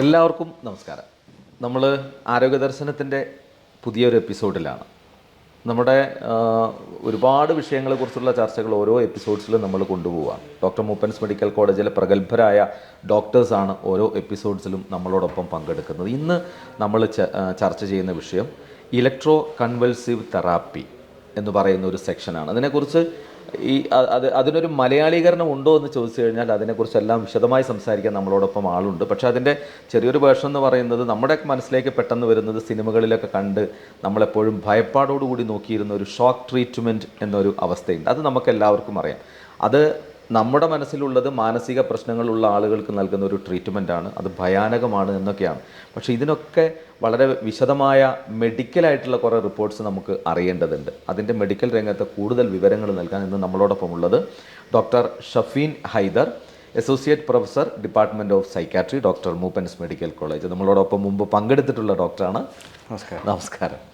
എല്ലാവർക്കും നമസ്കാരം. നമ്മൾ ആരോഗ്യ ദർശനത്തിന്റെ പുതിയൊരു എപ്പിസോഡിലാണ്. നമ്മുടെ ഒരുപാട് വിഷയങ്ങളെക്കുറിച്ചുള്ള ചർച്ചകൾ ഓരോ എപ്പിസോഡ്സിലും നമ്മൾ കൊണ്ടുപോവാണ്. ഡോക്ടർ മൂപ്പൻസ് മെഡിക്കൽ കോളേജിലെ പ്രഗത്ഭരായ ഡോക്ടേഴ്സാണ് ഓരോ എപ്പിസോഡ്സിലും നമ്മളോടൊപ്പം പങ്കെടുക്കുന്നത്. ഇന്ന് നമ്മൾ ചർച്ച ചെയ്യുന്ന വിഷയം ഇലക്ട്രോ കൺവൽസീവ് തെറാപ്പി എന്ന് പറയുന്ന ഒരു സെക്ഷനാണ്. അതിനെക്കുറിച്ച് ഈ അത് അതിനൊരു മലയാളീകരണം ഉണ്ടോ എന്ന് ചോദിച്ചു കഴിഞ്ഞാൽ അതിനെക്കുറിച്ചെല്ലാം വിശദമായി സംസാരിക്കാൻ നമ്മളോടൊപ്പം ആളുണ്ട്. പക്ഷേ അതിന്റെ ചെറിയൊരു വേർഷൻ എന്ന് പറയുന്നത് നമ്മുടെ മനസ്സിലേക്ക് പെട്ടെന്ന് വരുന്നത് സിനിമകളിലൊക്കെ കണ്ട് നമ്മളെപ്പോഴും ഭയപ്പാടോടുകൂടി നോക്കിയിരുന്ന ഒരു ഷോക്ക് ട്രീറ്റ്മെന്റ് എന്നൊരു അവസ്ഥയുണ്ട്. അത് നമുക്ക് എല്ലാവർക്കും അറിയാം. അത് നമ്മുടെ മനസ്സിലുള്ളത് മാനസിക പ്രശ്നങ്ങളുള്ള ആളുകൾക്ക് നൽകുന്ന ഒരു ട്രീറ്റ്മെന്റ് ആണ്. അത് ഭയാനകമാണ് എന്നൊക്കെയാണ്. പക്ഷേ ഇതിനൊക്കെ വളരെ വിശദമായ മെഡിക്കലായിട്ടുള്ള കുറേ റിപ്പോർട്ട്സ് നമുക്ക് അറിയേണ്ടതുണ്ട്. അതിന്റെ മെഡിക്കൽ രംഗത്തെ കൂടുതൽ വിവരങ്ങൾ നൽകാൻ ഇന്ന് നമ്മളോടൊപ്പം ഉള്ളത് doctor Shafeen Haider associate professor department of psychiatry doctor Moopen's medical college നമ്മളോടൊപ്പം മുമ്പ് പങ്കെടുത്തിട്ടുള്ള ഡോക്ടറാണ് നമസ്കാരം. നമസ്കാരം.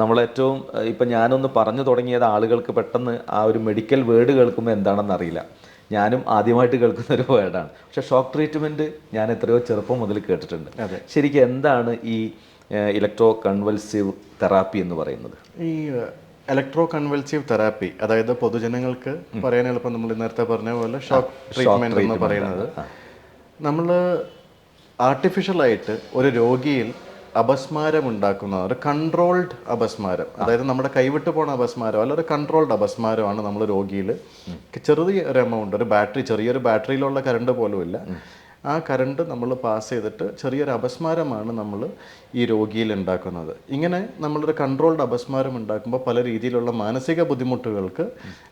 നമ്മളേറ്റവും ഇപ്പം ഞാനൊന്ന് പറഞ്ഞു തുടങ്ങിയത് ആളുകൾക്ക് പെട്ടെന്ന് ആ ഒരു മെഡിക്കൽ വേർഡ് കേൾക്കുമ്പോൾ എന്താണെന്ന് അറിയില്ല. ഞാനും ആദ്യമായിട്ട് കേൾക്കുന്ന ഒരു വേർഡാണ് പക്ഷേ ഷോക്ക് ട്രീറ്റ്മെന്റ് ഞാൻ എത്രയോ ചെറുപ്പം മുതൽ കേട്ടിട്ടുണ്ട്. ശരിക്കും എന്താണ് ഈ ഇലക്ട്രോ കൺവൽസീവ് തെറാപ്പി എന്ന് പറയുന്നത്? ഈ ഇലക്ട്രോ കൺവൽസീവ് തെറാപ്പി അതായത് പൊതുജനങ്ങൾക്ക് പറയാൻ എളുപ്പം നമ്മൾ നേരത്തെ പറഞ്ഞ പോലെ ഷോക്ക് ട്രീറ്റ്മെന്റ് എന്ന് പറയുന്നത്. നമ്മൾ ആർട്ടിഫിഷ്യലായിട്ട് ഒരു രോഗിയിൽ അപസ്മാരം ഉണ്ടാക്കുന്ന ഒരു കൺട്രോൾഡ് അപസ്മാരം. അതായത് നമ്മുടെ കൈവിട്ട് പോണ അപസ്മാരം അല്ല ഒരു കൺട്രോൾഡ് അപസ്മാരമാണ് നമ്മൾ രോഗിയിൽ. ചെറിയ ഒരു എമൗണ്ട് ഒരു ബാറ്ററി ചെറിയൊരു ബാറ്ററിയിലുള്ള കറണ്ട് പോലും ഇല്ല ആ കറണ്ട് നമ്മൾ പാസ് ചെയ്തിട്ട് ചെറിയൊരു അപസ്മാരമാണ് നമ്മൾ ഈ രോഗിയിൽ ഉണ്ടാക്കുന്നത്. ഇങ്ങനെ നമ്മളൊരു കൺട്രോൾഡ് അപസ്മാരം ഉണ്ടാക്കുമ്പോൾ പല രീതിയിലുള്ള മാനസിക ബുദ്ധിമുട്ടുകൾക്ക്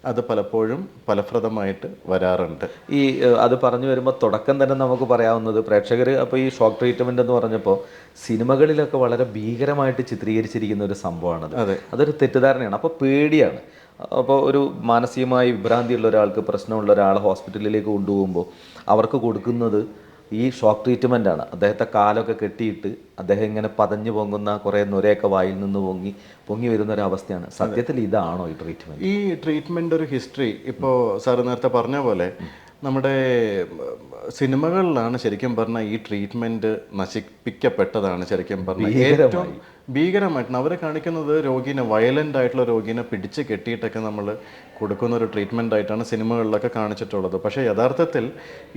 അത് പലപ്പോഴും ഫലപ്രദമായിട്ട് വരാറുണ്ട്. ഈ അത് പറഞ്ഞു വരുമ്പോൾ തുടക്കം തന്നെ നമുക്ക് പറയാവുന്നത് പ്രേക്ഷകർ അപ്പോൾ ഈ ഷോക്ക് ട്രീറ്റ്മെന്റ് എന്ന് പറഞ്ഞപ്പോൾ സിനിമകളിലൊക്കെ വളരെ ഭീകരമായിട്ട് ചിത്രീകരിച്ചിരിക്കുന്ന ഒരു സംഭവമാണത്. അതെ. അതൊരു തെറ്റിദ്ധാരണയാണ്. അപ്പോൾ പേടിയാണ്. അപ്പോൾ ഒരു മാനസികമായി വിഭ്രാന്തിയുള്ള ഒരാൾക്ക് പ്രശ്നമുള്ള ഒരാൾ ഹോസ്പിറ്റലിലേക്ക് കൊണ്ടുപോകുമ്പോൾ അവർക്ക് കൊടുക്കുന്നത് ഈ ഷോക്ക് ട്രീറ്റ്മെന്റ് ആണ്. അദ്ദേഹത്തെ കാലൊക്കെ കെട്ടിയിട്ട് അദ്ദേഹം ഇങ്ങനെ പതഞ്ഞു പൊങ്ങുന്ന കുറേ നുരയൊക്കെ വായിൽ നിന്ന് പൊങ്ങി പൊങ്ങി വരുന്ന ഒരു അവസ്ഥയാണ് സത്യത്തിൽ ഇതാണോ ഈ ട്രീറ്റ്മെന്റ് ഈ ട്രീറ്റ്മെന്റ് ഒരു ഹിസ്റ്ററി ഇപ്പോൾ സാറ് നേരത്തെ പറഞ്ഞ പോലെ നമ്മുടെ സിനിമകളിലാണ് ശരിക്കും പറഞ്ഞാൽ ഈ ട്രീറ്റ്മെന്റ് നശിപ്പിക്കപ്പെട്ടതാണ് ശരിക്കും പറഞ്ഞാൽ ഏറ്റവും ഭീകരമായിട്ടാണ് അവരെ കാണിക്കുന്നത് രോഗീനെ വയലന്റ് ആയിട്ടുള്ള രോഗീനെ പിടിച്ച് കെട്ടിയിട്ടൊക്കെ നമ്മൾ കൊടുക്കുന്ന ഒരു ട്രീറ്റ്മെന്റ് ആയിട്ടാണ് സിനിമകളിലൊക്കെ കാണിച്ചിട്ടുള്ളത്. പക്ഷേ യഥാർത്ഥത്തിൽ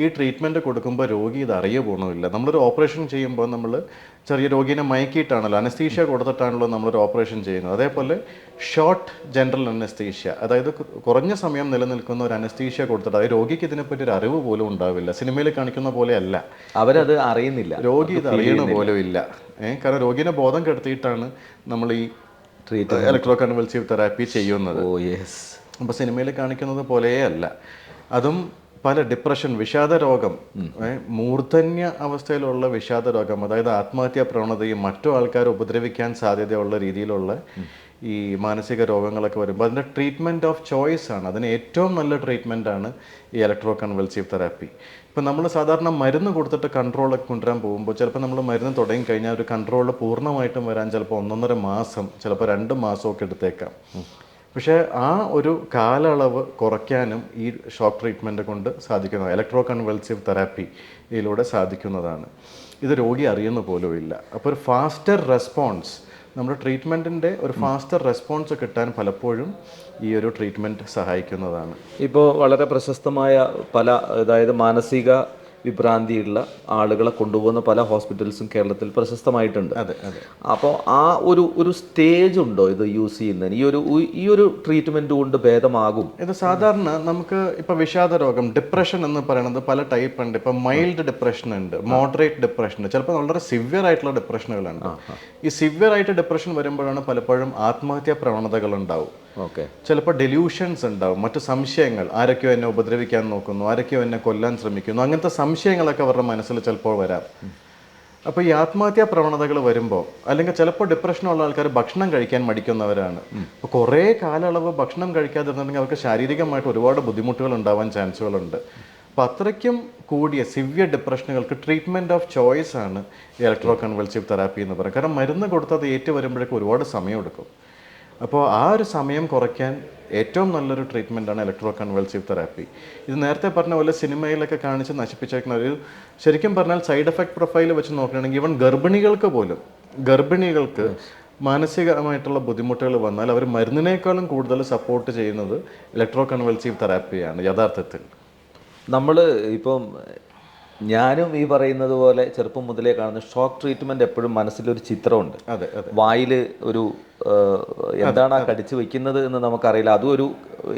ഈ ട്രീറ്റ്മെന്റ് കൊടുക്കുമ്പോൾ രോഗി ഇത് അറിയ പോകണമില്ല നമ്മളൊരു ഓപ്പറേഷൻ ചെയ്യുമ്പോൾ നമ്മൾ ചെറിയ രോഗീനെ മയക്കിയിട്ടാണല്ലോ അനസ്തീഷ്യ കൊടുത്തിട്ടാണല്ലോ നമ്മളൊരു ഓപ്പറേഷൻ ചെയ്യുന്നത്. അതേപോലെ ഷോർട്ട് ജനറൽ അനസ്തീഷ്യ അതായത് കുറഞ്ഞ സമയം നിലനിൽക്കുന്ന ഒരു അനസ്തീഷ്യ കൊടുത്തിട്ട് അതായത് രോഗിക്ക് ഇതിനെപ്പറ്റി ഒരു അറിവ് പോലും ഉണ്ടാവില്ല. സിനിമയിൽ കാണിക്കുന്ന പോലെയല്ല അവരത് അറിയുന്നില്ല. രോഗി ഇത് അറിയണ പോലും ഇല്ല. കാരണം രോഗിനെ ബോധം കെടുത്തിയിട്ടാണ് നമ്മൾ ഈ ട്രീറ്റ് ഇലക്ട്രോ കൺവൽസീവ് തെറാപ്പി ചെയ്യുന്നത്. ഓ യെസ് അപ്പോൾ സിനിമയിൽ കാണിക്കുന്നത് പോലെയേ അല്ല അതും പല ഡിപ്രഷൻ വിഷാദ രോഗം മൂർധന്യ അവസ്ഥയിലുള്ള വിഷാദ രോഗം അതായത് ആത്മഹത്യാ പ്രവണതയും മറ്റു ആൾക്കാരെ ഉപദ്രവിക്കാൻ സാധ്യതയുള്ള രീതിയിലുള്ള ഈ മാനസിക രോഗങ്ങളൊക്കെ വരുമ്പോൾ അതിന്റെ ട്രീറ്റ്മെന്റ് ഓഫ് ചോയ്സ് ആണ്. അതിന് ഏറ്റവും നല്ല ട്രീറ്റ്മെന്റ് ആണ് ഈ ഇലക്ട്രോ കൺവൽസീവ് തെറാപ്പി ഇപ്പം നമ്മൾ സാധാരണ മരുന്ന് കൊടുത്തിട്ട് കൺട്രോളൊക്കെ കൊണ്ടുവരാൻ പോകുമ്പോൾ ചിലപ്പോൾ നമ്മൾ മരുന്ന് തുടങ്ങി കഴിഞ്ഞാൽ ഒരു കൺട്രോൾ പൂർണമായിട്ടും വരാൻ ചിലപ്പോൾ ഒന്നൊന്നര മാസം ചിലപ്പോൾ രണ്ട് മാസമൊക്കെ എടുത്തേക്കാം. പക്ഷേ ആ ഒരു കാലയളവ് കുറയ്ക്കാനും ഈ ഷോക്ക് ട്രീറ്റ്മെന്റ് കൊണ്ട് സാധിക്കുന്നതാണ് ഇലക്ട്രോ കൺവൽസീവ് തെറാപ്പി ഇതിലൂടെ സാധിക്കുന്നതാണ്. ഇത് രോഗി അറിയുന്ന പോലും ഇല്ല. അപ്പോൾ ഒരു ഫാസ്റ്റർ റെസ്പോൺസ് നമ്മുടെ ട്രീറ്റ്മെന്റിന്റെ ഒരു ഫാസ്റ്റർ റെസ്പോൺസ് കിട്ടാൻ പലപ്പോഴും ഈ ഒരു ട്രീറ്റ്മെന്റ് സഹായിക്കുന്നതാണ്. ഇപ്പോൾ വളരെ പ്രശസ്തമായ പല അതായത് മാനസിക വിഭ്രാന്തിയുള്ള ആളുകളെ കൊണ്ടുപോകുന്ന പല ഹോസ്പിറ്റൽസും കേരളത്തിൽ പ്രശസ്തമായിട്ടുണ്ട്. അപ്പോൾ ആ ഒരു ഒരു സ്റ്റേജ് ഉണ്ടോ ഇത് യൂസ് ചെയ്യുന്നതിന്? ഈ ഒരു ഈ ഒരു ട്രീറ്റ്മെന്റ് കൊണ്ട് ഭേദമാകും? ഇത് സാധാരണ നമുക്ക് ഇപ്പൊ വിഷാദ രോഗം ഡിപ്രഷൻ എന്ന് പറയുന്നത് പല ടൈപ്പ് ഉണ്ട്. ഇപ്പൊ മൈൽഡ് ഡിപ്രഷൻ ഉണ്ട് മോഡറേറ്റ് ഡിപ്രഷൻ ഉണ്ട്. ചിലപ്പോൾ വളരെ സിവിയർ ആയിട്ടുള്ള ഡിപ്രഷനുകളുണ്ട് ഈ സിവിയർ ആയിട്ട് ഡിപ്രഷൻ വരുമ്പോഴാണ് പലപ്പോഴും ആത്മഹത്യാ പ്രവണതകൾ ഉണ്ടാവും. ഓക്കെ. ചിലപ്പോൾ ഡെല്യൂഷൻസ് ഉണ്ടാവും. മറ്റു സംശയങ്ങൾ. ആരൊക്കെയോ എന്നെ ഉപദ്രവിക്കാൻ നോക്കുന്നു. ആരൊക്കെയോ എന്നെ കൊല്ലാൻ ശ്രമിക്കുന്നു. അങ്ങനത്തെ സംശയങ്ങളൊക്കെ അവരുടെ മനസ്സിൽ ചിലപ്പോൾ വരാം. അപ്പോൾ ഈ ആത്മഹത്യാ പ്രവണതകൾ വരുമ്പോൾ അല്ലെങ്കിൽ ചിലപ്പോൾ ഡിപ്രഷനുള്ള ആൾക്കാർ ഭക്ഷണം കഴിക്കാൻ മടിക്കുന്നവരാണ്. അപ്പോൾ കുറേ കാലയളവ് ഭക്ഷണം കഴിക്കാതിരുന്നുണ്ടെങ്കിൽ അവർക്ക് ശാരീരികമായിട്ട് ഒരുപാട് ബുദ്ധിമുട്ടുകൾ ഉണ്ടാവാൻ ചാൻസുകളുണ്ട്. അപ്പോൾ അത്രയ്ക്കും കൂടിയ സിവിയർ ഡിപ്രഷനുകൾക്ക് ട്രീറ്റ്മെന്റ് ഓഫ് ചോയ്സ് ആണ് ഇലക്ട്രോ കൺവൽസീവ് തെറാപ്പി എന്ന് പറയുന്നത്. കാരണം മരുന്ന് കൊടുത്തത് ഏറ്റു വരുമ്പോഴേക്കും ഒരുപാട് സമയമെടുക്കും. അപ്പോൾ ആ ഒരു സമയം കുറയ്ക്കാൻ ഏറ്റവും നല്ലൊരു ട്രീറ്റ്മെന്റാണ് ഇലക്ട്രോ കൺവൾസീവ് തെറാപ്പി ഇത് നേരത്തെ പറഞ്ഞ പോലെ സിനിമയിലൊക്കെ കാണിച്ച് നശിപ്പിച്ചേക്കുന്ന ഒരു ശരിക്കും പറഞ്ഞാൽ സൈഡ് എഫക്ട് പ്രൊഫൈൽ വെച്ച് നോക്കുകയാണെങ്കിൽ ഈവൻ ഗർഭിണികൾക്ക് പോലും ഗർഭിണികൾക്ക് മാനസികമായിട്ടുള്ള ബുദ്ധിമുട്ടുകൾ വന്നാൽ അവർ മരുന്നിനേക്കാളും കൂടുതൽ സപ്പോർട്ട് ചെയ്യുന്നത് ഇലക്ട്രോ കൺവൾസീവ് തെറാപ്പിയാണ് യഥാർത്ഥത്തിൽ. നമ്മൾ ഇപ്പം ഞാനും ഈ പറയുന്നത് പോലെ ചെറുപ്പം മുതലേ കാണുന്ന ഷോക്ക് ട്രീറ്റ്മെന്റ് എപ്പോഴും മനസ്സിലൊരു ചിത്രമുണ്ട്. അതെ അതെ. വായിൽ ഒരു എന്താണ് ആ കടിച്ചു വെക്കുന്നത് എന്ന് നമുക്കറിയില്ല. അതും ഒരു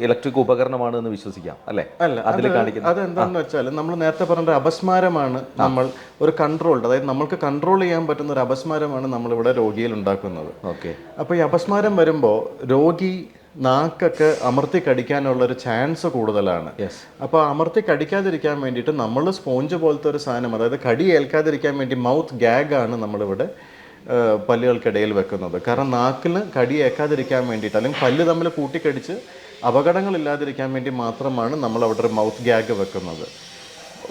ഇലക്ട്രിക് ഉപകരണമാണ് എന്ന് വിശ്വസിക്കാം അല്ലേ? അല്ല അതിൽ കാണിക്കുന്നത് അതെന്താണെന്ന് വെച്ചാൽ നമ്മൾ നേരത്തെ പറഞ്ഞ അപസ്മാരമാണ് നമ്മൾ ഒരു കൺട്രോൾഡ് അതായത് നമ്മൾക്ക് കൺട്രോൾ ചെയ്യാൻ പറ്റുന്ന ഒരു അപസ്മാരമാണ് നമ്മളിവിടെ രോഗിയിൽ ഉണ്ടാക്കുന്നത്. ഓക്കെ. അപ്പോൾ ഈ അപസ്മാരം വരുമ്പോൾ രോഗി നാക്കൊക്കെ അമർത്തി കടിക്കാനുള്ള ഒരു ചാൻസ് കൂടുതലാണ്. യെസ് അപ്പോൾ അമർത്തി കടിക്കാതിരിക്കാൻ വേണ്ടിയിട്ട് നമ്മൾ സ്പോഞ്ച് പോലത്തെ ഒരു സാധനം അതായത് കടി ഏൽക്കാതിരിക്കാൻ വേണ്ടി മൗത്ത് ഗാഗ് ആണ് നമ്മളിവിടെ പല്ലുകൾക്കിടയിൽ വെക്കുന്നത്. കാരണം നാക്കിൽ കടി ഏക്കാതിരിക്കാൻ വേണ്ടിയിട്ട് അല്ലെങ്കിൽ പല്ല് തമ്മിൽ കൂട്ടിക്കടിച്ച് അപകടങ്ങളില്ലാതിരിക്കാൻ വേണ്ടി മാത്രമാണ് നമ്മൾ അവിടെ ഒരു മൗത്ത് ഗ്യാഗ് വെക്കുന്നത്.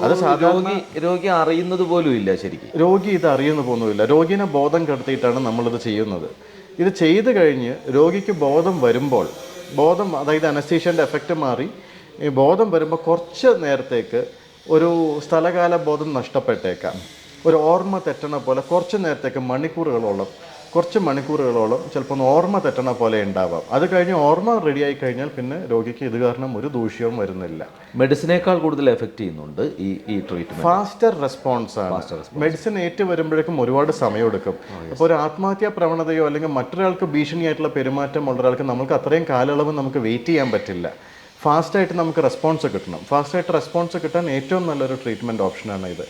അത് സാധാരണ രോഗി അറിയുന്നത് പോലും ഇല്ല ശരിക്കും. രോഗി ഇത് അറിയുന്ന പോകുന്നില്ല രോഗിനെ ബോധം കെടുത്തിയിട്ടാണ് നമ്മളിത് ചെയ്യുന്നത്. ഇത് ചെയ്തു കഴിഞ്ഞ് രോഗിക്ക് ബോധം വരുമ്പോൾ ബോധം അതായത് അനസ്തീഷ്യന്റെ എഫക്റ്റ് മാറി ബോധം വരുമ്പോൾ കുറച്ച് നേരത്തേക്ക് ഒരു സ്ഥലകാല ബോധം നഷ്ടപ്പെട്ടേക്കാം. ഒരു ഓർമ്മ തെറ്റണ പോലെ കുറച്ച് നേരത്തേക്ക് മണിക്കൂറുകളോളം കുറച്ച് മണിക്കൂറുകളോളം ചിലപ്പോൾ ഒന്ന് ഓർമ്മ തെറ്റണ പോലെ ഉണ്ടാവാം. അത് കഴിഞ്ഞ് ഓർമ്മ റെഡിയായി കഴിഞ്ഞാൽ പിന്നെ രോഗിക്ക് ഇത് കാരണം ഒരു ദൂഷ്യവും വരുന്നില്ല. മെഡിസിനേക്കാൾ കൂടുതൽ എഫക്റ്റ് ചെയ്യുന്നുണ്ട് ഈ ഈ ട്രീറ്റ്മെന്റ് ഫാസ്റ്റർ റെസ്പോൺസ് ആണ്. മെഡിസിൻ ഏറ്റു വരുമ്പോഴേക്കും ഒരുപാട് സമയമെടുക്കും. അപ്പോൾ ഒരു ആത്മഹത്യാ പ്രവണതയോ അല്ലെങ്കിൽ മറ്റൊരാൾക്ക് ഭീഷണിയായിട്ടുള്ള പെരുമാറ്റം ഉള്ള ഒരാൾക്ക് നമുക്ക് അത്രയും കാലയളവ് നമുക്ക് വെയിറ്റ് ചെയ്യാൻ പറ്റില്ല. ഫാസ്റ്റായിട്ട് നമുക്ക് റെസ്പോൺസ് കിട്ടണം. ഫാസ്റ്റായിട്ട് റെസ്പോൺസ് കിട്ടാൻ ഏറ്റവും നല്ലൊരു ട്രീറ്റ്മെന്റ് ഓപ്ഷനാണ് ഇത്.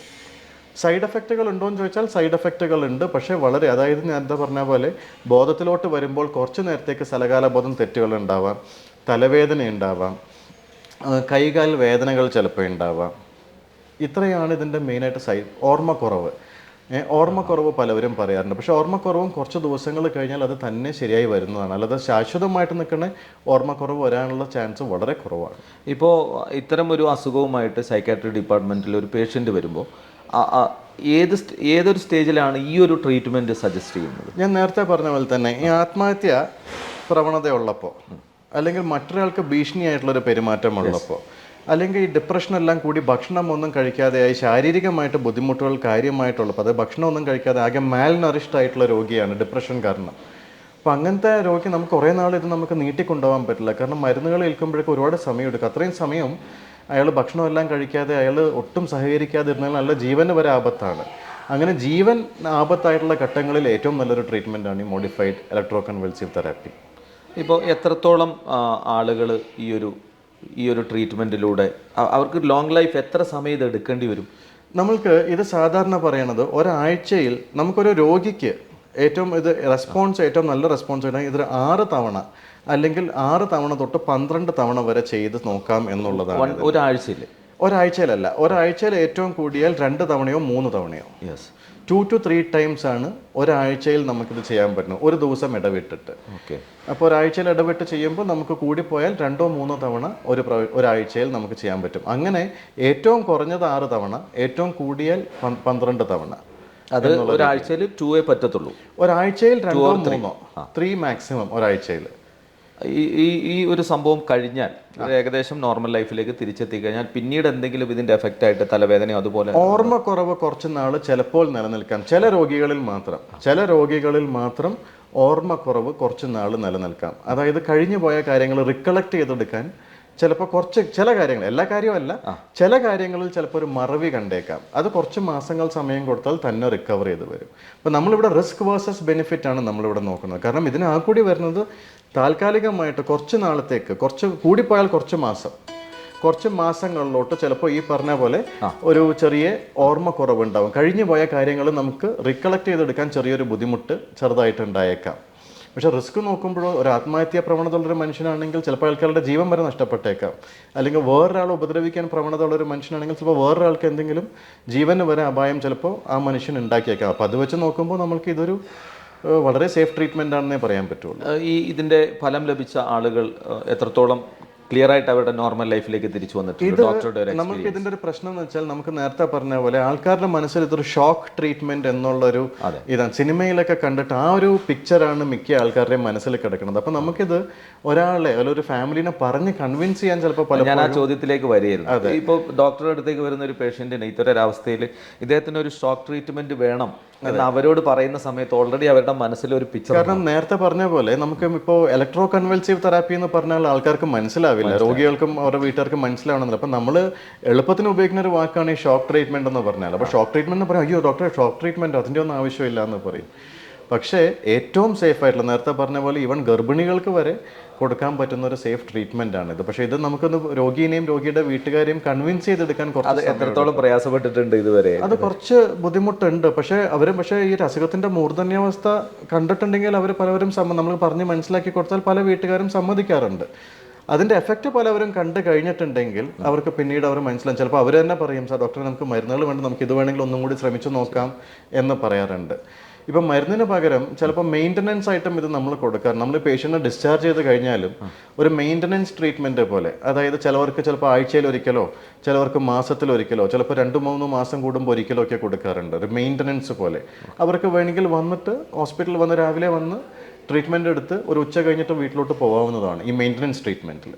സൈഡ് എഫക്റ്റുകൾ ഉണ്ടോ എന്ന് ചോദിച്ചാൽ സൈഡ് എഫക്റ്റുകൾ ഉണ്ട്. പക്ഷേ വളരെ അതായത് ഞാൻ എന്താ പറഞ്ഞ പോലെ ബോധത്തിലോട്ട് വരുമ്പോൾ കുറച്ച് നേരത്തേക്ക് സ്ഥലകാല ബോധം തെറ്റുകൾ ഉണ്ടാവാം തലവേദന ഉണ്ടാവാം കൈകാൽ വേദനകൾ ചിലപ്പോൾ ഉണ്ടാവാം. ഇത്രയാണ് ഇതിന്റെ മെയിനായിട്ട് സൈ ഓർമ്മക്കുറവ്. ഓർമ്മക്കുറവ് പലവരും പറയാറുണ്ട്. പക്ഷേ ഓർമ്മക്കുറവും കുറച്ച് ദിവസങ്ങൾ കഴിഞ്ഞാൽ അത് തന്നെ ശരിയായി വരുന്നതാണ്. അല്ലാതെ ശാശ്വതമായിട്ട് നിൽക്കുന്ന ഓർമ്മക്കുറവ് വരാനുള്ള ചാൻസ് വളരെ കുറവാണ്. ഇപ്പോൾ ഇത്തരം ഒരു അസുഖവുമായിട്ട് സൈക്കാട്രി ഡിപ്പാർട്ട്മെന്റിൽ ഒരു പേഷ്യന്റ് വരുമ്പോൾ ഏത് ഏതൊരു സ്റ്റേജിലാണ് ഈ ഒരു ട്രീറ്റ്മെന്റ് സജസ്റ്റ് ചെയ്യുന്നത്? ഞാൻ നേരത്തെ പറഞ്ഞ പോലെ തന്നെ ഈ ആത്മഹത്യ പ്രവണതയുള്ളപ്പോൾ അല്ലെങ്കിൽ മറ്റൊരാൾക്ക് ഭീഷണിയായിട്ടുള്ളൊരു പെരുമാറ്റം ഉള്ളപ്പോൾ അല്ലെങ്കിൽ ഈ ഡിപ്രഷനെല്ലാം കൂടി ഭക്ഷണം ഒന്നും കഴിക്കാതെയായി ശാരീരികമായിട്ട് ബുദ്ധിമുട്ടുകൾ കാര്യമായിട്ടുള്ളപ്പോൾ അത് ഭക്ഷണം ഒന്നും കഴിക്കാതെ ആകെ മാൽ നറിഷ്ഡ് ആയിട്ടുള്ള രോഗിയാണ് ഡിപ്രഷൻ കാരണം. അപ്പോൾ അങ്ങനത്തെ രോഗി നമുക്ക് കുറേ നാൾ ഇത് നമുക്ക് നീട്ടിക്കൊണ്ടുപോകാൻ പറ്റില്ല. കാരണം മരുന്നുകൾ ഏൽക്കുമ്പോഴേക്കും ഒരുപാട് സമയം എടുക്കും അത്രയും സമയം അയാൾ ഭക്ഷണമെല്ലാം കഴിക്കാതെ അയാൾ ഒട്ടും സഹകരിക്കാതിരുന്നാൽ നല്ല ജീവന് വരെ ആപത്താണ്. അങ്ങനെ ജീവൻ ആപത്തായിട്ടുള്ള ഘട്ടങ്ങളിൽ ഏറ്റവും നല്ലൊരു ട്രീറ്റ്മെന്റാണ് ഈ മോഡിഫൈഡ് ഇലക്ട്രോ കൺവെൽസീവ് തെറാപ്പി. ഇപ്പോൾ എത്രത്തോളം ആളുകൾ ഈ ഒരു ഈ ഒരു ട്രീറ്റ്മെന്റിലൂടെ അവർക്ക് ലോങ് ലൈഫ് എത്ര സമയം ഇത് എടുക്കേണ്ടി വരും? നമ്മൾക്ക് ഇത് സാധാരണ പറയണത് ഒരാഴ്ചയിൽ നമുക്കൊരു രോഗിക്ക് ഏറ്റവും ഇത് റെസ്പോൺസ് ഏറ്റവും നല്ല റെസ്പോൺസ് ആണെങ്കിൽ ഇതൊരു ആറ് തവണ അല്ലെങ്കിൽ ആറ് തവണ തൊട്ട് പന്ത്രണ്ട് തവണ വരെ ചെയ്ത് നോക്കാം എന്നുള്ളതാണ് ഒരാഴ്ചയിൽ ഒരാഴ്ചയിലല്ല. ഒരാഴ്ചയിൽ ഏറ്റവും കൂടിയാൽ രണ്ട് തവണയോ മൂന്ന് തവണയോ. Yes two to three times ആണ് ഒരാഴ്ചയിൽ നമുക്കിത് ചെയ്യാൻ പറ്റുന്നത്. ഒരു ദിവസം ഇടവിട്ടിട്ട്. ഓക്കെ അപ്പോൾ ഒരാഴ്ചയിൽ ഇടവിട്ട് ചെയ്യുമ്പോൾ നമുക്ക് കൂടിപ്പോയാൽ രണ്ടോ മൂന്നോ തവണ ഒരു പ്ര- ഒരാഴ്ചയിൽ നമുക്ക് ചെയ്യാൻ പറ്റും. അങ്ങനെ ഏറ്റവും കുറഞ്ഞത് ആറ് തവണ ഏറ്റവും കൂടിയാൽ പന്ത്രണ്ട് തവണ. അത് ഒരാഴ്ചയിൽ ടു എ പറ്റത്തുള്ളൂ. ഒരാഴ്ചയിൽ രണ്ടോ മൂന്നോ? ത്രീ മാക്സിമം ഒരാഴ്ചയിൽ. ഈ ഈ ഒരു സംഭവം കഴിഞ്ഞാൽ ഏകദേശം നോർമൽ ലൈഫിലേക്ക് തിരിച്ചെത്തി കഴിഞ്ഞാൽ പിന്നീട് എന്തെങ്കിലും ഇതിന്റെ എഫക്റ്റ് ആയിട്ട് തലവേദനയോ അതുപോലെ ഓർമ്മക്കുറവ് കുറച്ച് നാൾ ചിലപ്പോൾ നിലനിൽക്കാം. ചില രോഗികളിൽ മാത്രം. ചില രോഗികളിൽ മാത്രം ഓർമ്മക്കുറവ് കുറച്ച് നാൾ നിലനിൽക്കാം. അതായത് കഴിഞ്ഞു പോയ കാര്യങ്ങൾ റിക്കളക്ട് ചെയ്തെടുക്കാൻ ചിലപ്പോൾ കുറച്ച് ചില കാര്യങ്ങൾ എല്ലാ കാര്യമല്ല ചില കാര്യങ്ങളിൽ ചിലപ്പോൾ ഒരു മറവി കണ്ടേക്കാം. അത് കുറച്ച് മാസങ്ങൾ സമയം കൊടുത്താൽ തന്നെ റിക്കവർ ചെയ്ത് വരും. അപ്പോൾ നമ്മളിവിടെ റിസ്ക് വേഴ്സസ് ബെനിഫിറ്റ് ആണ് നമ്മളിവിടെ നോക്കുന്നത്. കാരണം ഇതിന് ആ കൂടി വരുന്നത് താൽക്കാലികമായിട്ട് കുറച്ച് നാളത്തേക്ക് കുറച്ച് കൂടിപ്പോയാൽ കുറച്ച് മാസം. കുറച്ച് മാസങ്ങളിലോട്ട് ചിലപ്പോൾ ഈ പറഞ്ഞ പോലെ ഒരു ചെറിയ ഓർമ്മക്കുറവ് ഉണ്ടാവും കഴിഞ്ഞു പോയ കാര്യങ്ങൾ നമുക്ക് റിക്കളക്ട് ചെയ്തെടുക്കാൻ ചെറിയൊരു ബുദ്ധിമുട്ട് ചെറുതായിട്ട് ഉണ്ടായേക്കാം. പക്ഷെ റിസ്ക് നോക്കുമ്പോൾ ഒരു ആത്മഹത്യാ പ്രവണത ഉള്ളൊരു മനുഷ്യനാണെങ്കിൽ ചിലപ്പോൾ ആൾക്കാരുടെ ജീവൻ വരെ നഷ്ടപ്പെട്ടേക്കാം. അല്ലെങ്കിൽ വേറൊരാളെ ഉപദ്രവിക്കാൻ പ്രവണത ഉള്ളൊരു മനുഷ്യനാണെങ്കിൽ ചിലപ്പോൾ വേറൊരാൾക്ക് എന്തെങ്കിലും ജീവന് വരെ അപായം ചിലപ്പോൾ ആ മനുഷ്യൻ ഉണ്ടാക്കിയേക്കാം. അപ്പോൾ അത് വെച്ച് നോക്കുമ്പോൾ നമുക്ക് ഇതൊരു വളരെ സേഫ് ട്രീറ്റ്മെന്റ് ആണെന്നേ പറയാൻ പറ്റുള്ളൂ. ഈ ഇതിന്റെ ഫലം ലഭിച്ച ആളുകൾ എത്രത്തോളം ക്ലിയർ ആയിട്ട് അവരുടെ നോർമൽ ലൈഫിലേക്ക് തിരിച്ചു വന്നിട്ടുണ്ട്. ഡോക്ടറുടെ ഒരു നമുക്ക് ഇതിന്റെ ഒരു പ്രശ്നം എന്ന് വെച്ചാൽ നമുക്ക് നേരത്തെ പറഞ്ഞ പോലെ ആൾക്കാരുടെ മനസ്സിൽ ഇതൊരു ഷോക്ക് ട്രീറ്റ്മെന്റ് എന്നുള്ള ഒരു ഇതാണ്. സിനിമയിലൊക്കെ കണ്ടിട്ട് ആ ഒരു പിക്ചറാണ് മിക്ക ആൾക്കാരുടെയും മനസ്സിൽ കിടക്കുന്നത്. അപ്പൊ നമുക്കിത് ഒരാളെ അല്ലെങ്കിൽ ഒരു ഫാമിലിനെ പറഞ്ഞ് കൺവിൻസ് ചെയ്യാൻ ചിലപ്പോൾ ഞാൻ ആ ചോദ്യത്തിലേക്ക് വരികയായിരുന്നു. ഇപ്പോൾ ഡോക്ടറുടെ അടുത്തേക്ക് വരുന്ന ഒരു പേഷ്യന്റിന് ഇത്തരൊരവസ്ഥയിൽ ഇദ്ദേഹത്തിന് ഒരു ഷോക്ക് ട്രീറ്റ്മെന്റ് വേണം എന്ന് അവരോട് പറയുന്ന സമയത്ത് ഓൾറെഡി അവരുടെ മനസ്സിൽ ഒരു പിക്ചർ കാരണം നേരത്തെ പറഞ്ഞ പോലെ നമുക്ക് ഇപ്പോൾ ഇലക്ട്രോ കൺവൽസീവ് തെറാപ്പി എന്ന് പറഞ്ഞാൽ ആൾക്കാർക്ക് മനസ്സിലാവില്ല. രോഗികൾക്കും അവരുടെ വീട്ടുകാർക്കും മനസ്സിലാവണമെന്നില്ല. അപ്പം നമ്മൾ എളുപ്പത്തിന് ഉപയോഗിക്കുന്ന ഒരു വാക്കാണ് ഈ ഷോക്ക് ട്രീറ്റ്മെന്റ് എന്ന് പറഞ്ഞാൽ അപ്പോൾ ഷോക്ക് ട്രീറ്റ്മെന്റ് എന്ന് പറയാം അയ്യോ ഡോക്ടറെ ഷോക്ക് ട്രീറ്റ്മെന്റ് അതിന്റെ ഒന്നും ആവശ്യമില്ല എന്ന് പറയും. പക്ഷേ ഏറ്റവും സേഫ് ആയിട്ടുള്ള നേരത്തെ പറഞ്ഞ പോലെ ഈവൻ ഗർഭിണികൾക്ക് വരെ കൊടുക്കാൻ പറ്റുന്ന ഒരു സേഫ് ട്രീറ്റ്മെന്റ് ആണ് ഇത്. പക്ഷേ ഇത് നമുക്കൊന്ന് രോഗിയെയും രോഗിയുടെ വീട്ടുകാരെയും കൺവിൻസ് ചെയ്തെടുക്കാൻ കുറച്ച് അത് എത്രത്തോളം പ്രയാസപ്പെട്ടിട്ടുണ്ട് ഇതുവരെ? അത് കുറച്ച് ബുദ്ധിമുട്ടുണ്ട്. പക്ഷേ അവർ പക്ഷേ ഈ ഒരു അസുഖത്തിന്റെ മൂർധന്യാവസ്ഥ കണ്ടിട്ടുണ്ടെങ്കിൽ അവർ പലവരും നമ്മൾ പറഞ്ഞ് മനസ്സിലാക്കി കൊടുത്താൽ പല വീട്ടുകാരും സമ്മതിക്കാറുണ്ട്. അതിന്റെ എഫക്റ്റ് പലവരും കണ്ടു കഴിഞ്ഞിട്ടുണ്ടെങ്കിൽ അവർക്ക് പിന്നീട് അവർ മനസ്സിലാവും. ചിലപ്പോൾ അവർ തന്നെ പറയും സാർ ഡോക്ടർ നമുക്ക് മരുന്നുകൾ വേണ്ട നമുക്ക് ഇത് വേണമെങ്കിൽ ഒന്നും കൂടി ശ്രമിച്ചു നോക്കാം എന്ന് പറയാറുണ്ട്. ഇപ്പം മരുന്നിന് പകരം ചിലപ്പോൾ മെയിന്റനൻസ് ആയിട്ടും ഇത് നമ്മൾ കൊടുക്കാറ് നമ്മൾ പേഷ്യന്റിനെ ഡിസ്ചാർജ് ചെയ്ത് കഴിഞ്ഞാലും ഒരു മെയിന്റനൻസ് ട്രീറ്റ്മെന്റ് പോലെ അതായത് ചിലവർക്ക് ചിലപ്പോൾ ആഴ്ചയിൽ ഒരിക്കലോ ചിലവർക്ക് മാസത്തിൽ ഒരിക്കലോ ചിലപ്പോൾ രണ്ട് മൂന്ന് മാസം കൂടുമ്പോൾ ഒരിക്കലോ ഒക്കെ കൊടുക്കാറുണ്ട്. ഒരു മെയിന്റനൻസ് പോലെ. അവർക്ക് വേണമെങ്കിൽ വന്നിട്ട് ഹോസ്പിറ്റലിൽ വന്ന് രാവിലെ വന്ന് ട്രീറ്റ്മെന്റ് എടുത്ത് ഒരു ഉച്ച കഴിഞ്ഞിട്ട് വീട്ടിലോട്ട് പോകാവുന്നതാണ് ഈ മെയിന്റനൻസ് ട്രീറ്റ്മെന്റിൽ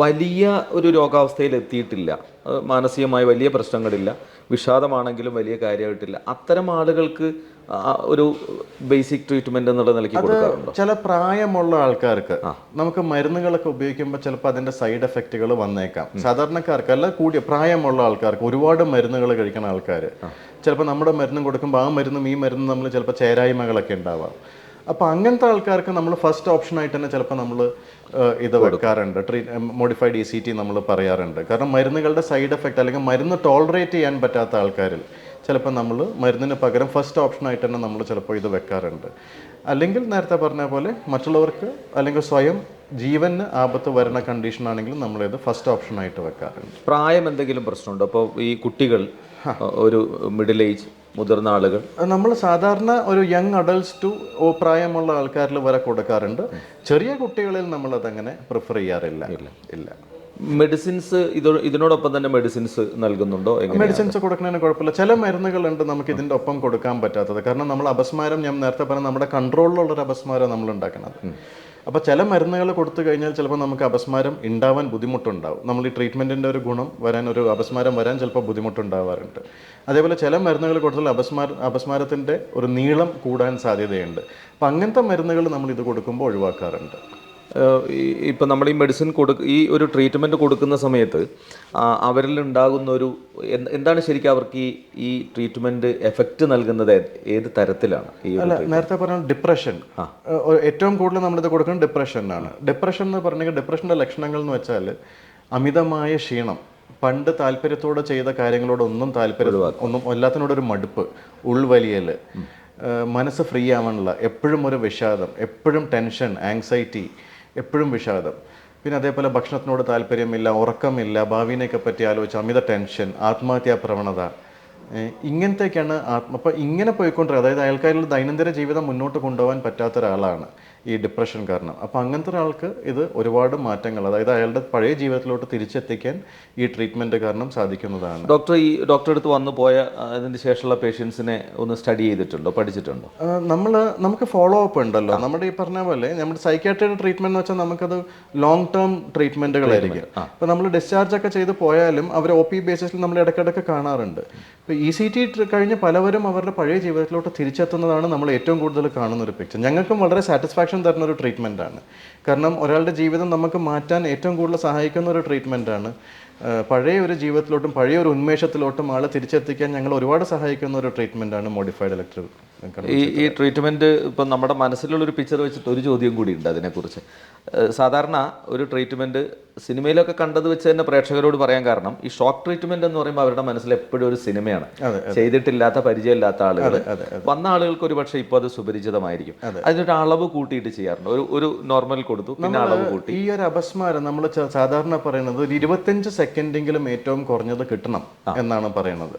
വലിയ ഒരു രോഗാവസ്ഥയിൽ എത്തിയിട്ടില്ല. മാനസികമായി വലിയ പ്രശ്നങ്ങളില്ല. വിഷാദമാണെങ്കിലും വലിയ കാര്യമായിട്ടില്ല. അത്തരം ആളുകൾക്ക് ഒരു ബേസിക് ട്രീറ്റ്മെന്റ് എന്നുള്ള നിലയ്ക്ക് കൊടുക്കാറുണ്ടോ? ചില പ്രായമുള്ള ആൾക്കാർക്ക് നമുക്ക് മരുന്നുകളൊക്കെ ഉപയോഗിക്കുമ്പോൾ ചിലപ്പോൾ അതിന്റെ സൈഡ് എഫക്റ്റുകൾ വന്നേക്കാം. സാധാരണക്കാർക്ക് അല്ല കൂടിയ പ്രായമുള്ള ആൾക്കാർക്ക് ഒരുപാട് മരുന്നുകൾ കഴിക്കുന്ന ആൾക്കാർ ചിലപ്പോൾ നമ്മുടെ മരുന്നും കൊടുക്കുമ്പോൾ ആ മരുന്നും ഈ മരുന്നും നമ്മൾ ചിലപ്പോൾ ചേരായ്മകളൊക്കെ ഉണ്ടാവാം. അപ്പോൾ അങ്ങനത്തെ ആൾക്കാർക്ക് നമ്മൾ ഫസ്റ്റ് ഓപ്ഷനായിട്ട് തന്നെ ചിലപ്പോൾ നമ്മൾ ഇത് വെക്കാറുണ്ട്. ട്രീ മോഡിഫൈഡ് ഇ സി ടി നമ്മൾ പറയാറുണ്ട്. കാരണം മരുന്നുകളുടെ സൈഡ് എഫക്റ്റ് അല്ലെങ്കിൽ മരുന്ന് ടോളറേറ്റ് ചെയ്യാൻ പറ്റാത്ത ആൾക്കാരിൽ ചിലപ്പോൾ നമ്മൾ മരുന്നിന് പകരം ഫസ്റ്റ് ഓപ്ഷനായിട്ട് തന്നെ നമ്മൾ ചിലപ്പോൾ ഇത് വെക്കാറുണ്ട്. അല്ലെങ്കിൽ നേരത്തെ പറഞ്ഞ പോലെ മറ്റുള്ളവർക്ക് അല്ലെങ്കിൽ സ്വയം ജീവന് ആപത്ത് വരുന്ന കണ്ടീഷൻ ആണെങ്കിലും ഇത് ഫസ്റ്റ് ഓപ്ഷൻ ആയിട്ട് വെക്കാറുണ്ട്. പ്രായം എന്തെങ്കിലും പ്രശ്നമുണ്ടോ? അപ്പോൾ ഈ കുട്ടികൾ ഒരു മിഡിൽ ഏജ് മുതിർന്ന ആളുകൾ. നമ്മൾ സാധാരണ ഒരു യങ് അഡൾട്ട്സ് ടു പ്രായമുള്ള ആൾക്കാരിൽ വരെ കൊടുക്കാറുണ്ട്. ചെറിയ കുട്ടികളിൽ നമ്മൾ അതങ്ങനെ പ്രിഫർ ചെയ്യാറില്ല. ഇല്ല. മെഡിസിൻസ് ഇത് ഇതിനോടൊപ്പം തന്നെ മെഡിസിൻസ് നൽകുന്നുണ്ടോ? മെഡിസിൻസ് കൊടുക്കുന്നതിന് കുഴപ്പമില്ല. ചില മരുന്നുകളുണ്ട് നമുക്ക് ഇതിന്റെ ഒപ്പം കൊടുക്കാൻ പറ്റാത്തത്. കാരണം നമ്മൾ അപസ്മാരം ഞാൻ നേരത്തെ പറഞ്ഞ നമ്മുടെ കൺട്രോളിലുള്ള ഒരു അപസ്മാരം നമ്മൾ ഉണ്ടാക്കുന്നത് അപ്പോൾ ചില മരുന്നുകൾ കൊടുത്തു കഴിഞ്ഞാൽ ചിലപ്പോൾ നമുക്ക് അപസ്മാരം ഉണ്ടാവാൻ ബുദ്ധിമുട്ടുണ്ടാവും. നമ്മൾ ഈ ട്രീറ്റ്മെന്റിന്റെ ഒരു ഗുണം വരാൻ ഒരു അപസ്മാരം വരാൻ ചിലപ്പോൾ ബുദ്ധിമുട്ടുണ്ടാവാറുണ്ട്. അതേപോലെ ചില മരുന്നുകൾ കൊടുത്താൽ അപസ്മാര അപസ്മാരത്തിന്റെ ഒരു നീളം കൂടാൻ സാധ്യതയുണ്ട്. അപ്പം അങ്ങനത്തെ മരുന്നുകൾ നമ്മൾ ഇത് കൊടുക്കുമ്പോൾ ഒഴിവാക്കാറുണ്ട്. ഇപ്പം നമ്മൾ ഈ മെഡിസിൻ കൊടുക്ക ഈ ഒരു ട്രീറ്റ്മെന്റ് കൊടുക്കുന്ന സമയത്ത് അവരിൽ ഉണ്ടാകുന്ന ഒരു എന്താണ് ശരിക്കും അവർക്ക് ഈ ഈ ട്രീറ്റ്മെന്റ് എഫക്റ്റ് നൽകുന്നത്? ഏത് തരത്തിലാണ് ഈ നേരത്തെ പറഞ്ഞ ഡിപ്രഷൻ ഏറ്റവും കൂടുതൽ നമ്മളിത് കൊടുക്കുന്നത് ഡിപ്രഷനാണ് ഡിപ്രഷൻ എന്ന് പറഞ്ഞെങ്കിൽ ഡിപ്രഷന്റെ ലക്ഷണങ്ങൾ എന്ന് വെച്ചാൽ അമിതമായ ക്ഷീണം പണ്ട് താല്പര്യത്തോടെ ചെയ്ത കാര്യങ്ങളോടൊന്നും താല്പര്യം ഒന്നും എല്ലാത്തിനോടൊരു മടുപ്പ് ഉൾവലിയൽ മനസ്സ് ഫ്രീ ആവാനുള്ള എപ്പോഴും ഒരു വിഷാദം എപ്പോഴും ടെൻഷൻ ആങ്സൈറ്റി എപ്പോഴും വിഷാദം. പിന്നെ അതേപോലെ ഭക്ഷണത്തിനോട് താല്പര്യമില്ല ഉറക്കമില്ല ഭാവിനെയൊക്കെ പറ്റി ആലോചിച്ച് അമിത ടെൻഷൻ ആത്മഹത്യാ പ്രവണത ഇങ്ങനത്തെയൊക്കെയാണ് ആത്മ അപ്പോൾ ഇങ്ങനെ പോയിക്കൊണ്ടിരിക്കുക. അതായത് അയാൾക്കാരുടെ ദൈനംദിന ജീവിതം മുന്നോട്ട് കൊണ്ടുപോകാൻ പറ്റാത്ത ഒരാളാണ്. ഈ ഡിപ്രഷൻ കാരണം. അപ്പോൾ അങ്ങനത്തെ ഒരാൾക്ക് ഇത് ഒരുപാട് മാറ്റങ്ങൾ അതായത് അയാളുടെ പഴയ ജീവിതത്തിലോട്ട് തിരിച്ചെത്തിക്കാൻ ഈ ട്രീറ്റ്മെന്റ് കാരണം സാധിക്കുന്നതാണ്. ഡോക്ടർ ഈ ഡോക്ടറെ അടുത്ത് വന്നു പോയ അതിന് ശേഷമുള്ള പേഷ്യൻസിനെ ഒന്ന് സ്റ്റഡി ചെയ്തിട്ടുണ്ടോ? പഠിച്ചിട്ടുണ്ടോ? നമ്മൾ നമുക്ക് ഫോളോ അപ്പ് ഉണ്ടല്ലോ. നമ്മുടെ ഈ പറഞ്ഞ പോലെ നമ്മുടെ സൈക്കാട്രിയുടെ ട്രീറ്റ്മെന്റ് എന്ന് വെച്ചാൽ നമുക്കത് ലോങ് ടേം ട്രീറ്റ്മെന്റുകളായിരിക്കും അപ്പോൾ നമ്മൾ ഡിസ്ചാർജ് ഒക്കെ ചെയ്ത് പോയാലും അവർ ഒ പി ബേസിസിൽ നമ്മൾ ഇടയ്ക്കിടയ്ക്ക് കാണാറുണ്ട്. ഇപ്പോൾ ഇ സി ടി കഴിഞ്ഞ് പലവരും അവരുടെ പഴയ ജീവിതത്തിലോട്ട് തിരിച്ചെത്തുന്നതാണ് നമ്മൾ ഏറ്റവും കൂടുതൽ കാണുന്ന ഒരു പിക്ചർ ഞങ്ങൾക്കും വളരെ സാറ്റിസ്ഫാക്ഷൻ തരുന്ന ഒരു ട്രീറ്റ്മെന്റ് ആണ്. കാരണം ഒരാളുടെ ജീവിതം നമുക്ക് മാറ്റാൻ ഏറ്റവും കൂടുതൽ സഹായിക്കുന്ന ഒരു ട്രീറ്റ്മെന്റ് ആണ്. ഏഹ് പഴയ ഒരു ജീവിതത്തിലോട്ടും പഴയ ഒരു ഉന്മേഷത്തിലോട്ടും ആളെ തിരിച്ചെത്തിക്കാൻ ഞങ്ങൾ ഒരുപാട് സഹായിക്കുന്ന ഒരു ട്രീറ്റ്മെന്റ് ആണ് മോഡിഫൈഡ് ഇലക്ട്രിക് ഈ ഈ ട്രീറ്റ്മെന്റ് ഇപ്പം നമ്മുടെ മനസ്സിലുള്ളൊരു പിക്ചർ വെച്ചിട്ട് ഒരു ചോദ്യം കൂടി ഉണ്ട് അതിനെക്കുറിച്ച്. സാധാരണ ഒരു ട്രീറ്റ്മെന്റ് സിനിമയിലൊക്കെ കണ്ടത് വെച്ച് തന്നെ പ്രേക്ഷകരോട് പറയാൻ കാരണം ഈ ഷോക്ക് ട്രീറ്റ്മെന്റ് എന്ന് പറയുമ്പോൾ അവരുടെ മനസ്സിൽ എപ്പോഴും ഒരു സിനിമയാണ്. ചെയ്തിട്ടില്ലാത്ത പരിചയമില്ലാത്ത ആളുകൾ വന്ന ആളുകൾക്ക് ഒരു പക്ഷേ ഇപ്പോൾ അത് സുപരിചിതമായിരിക്കും. അതിനൊരു അളവ് കൂട്ടിയിട്ട് ചെയ്യാറുണ്ട്. ഒരു ഒരു നോർമൽ കൊടുത്തു പിന്നെ അളവ് കൂട്ടി. ഈ ഒരു അപസ്മാരം നമ്മൾ സാധാരണ പറയുന്നത് ഒരു ഇരുപത്തഞ്ച് സെക്കൻഡെങ്കിലും ഏറ്റവും കുറഞ്ഞത് കിട്ടണം എന്നാണ് പറയുന്നത്.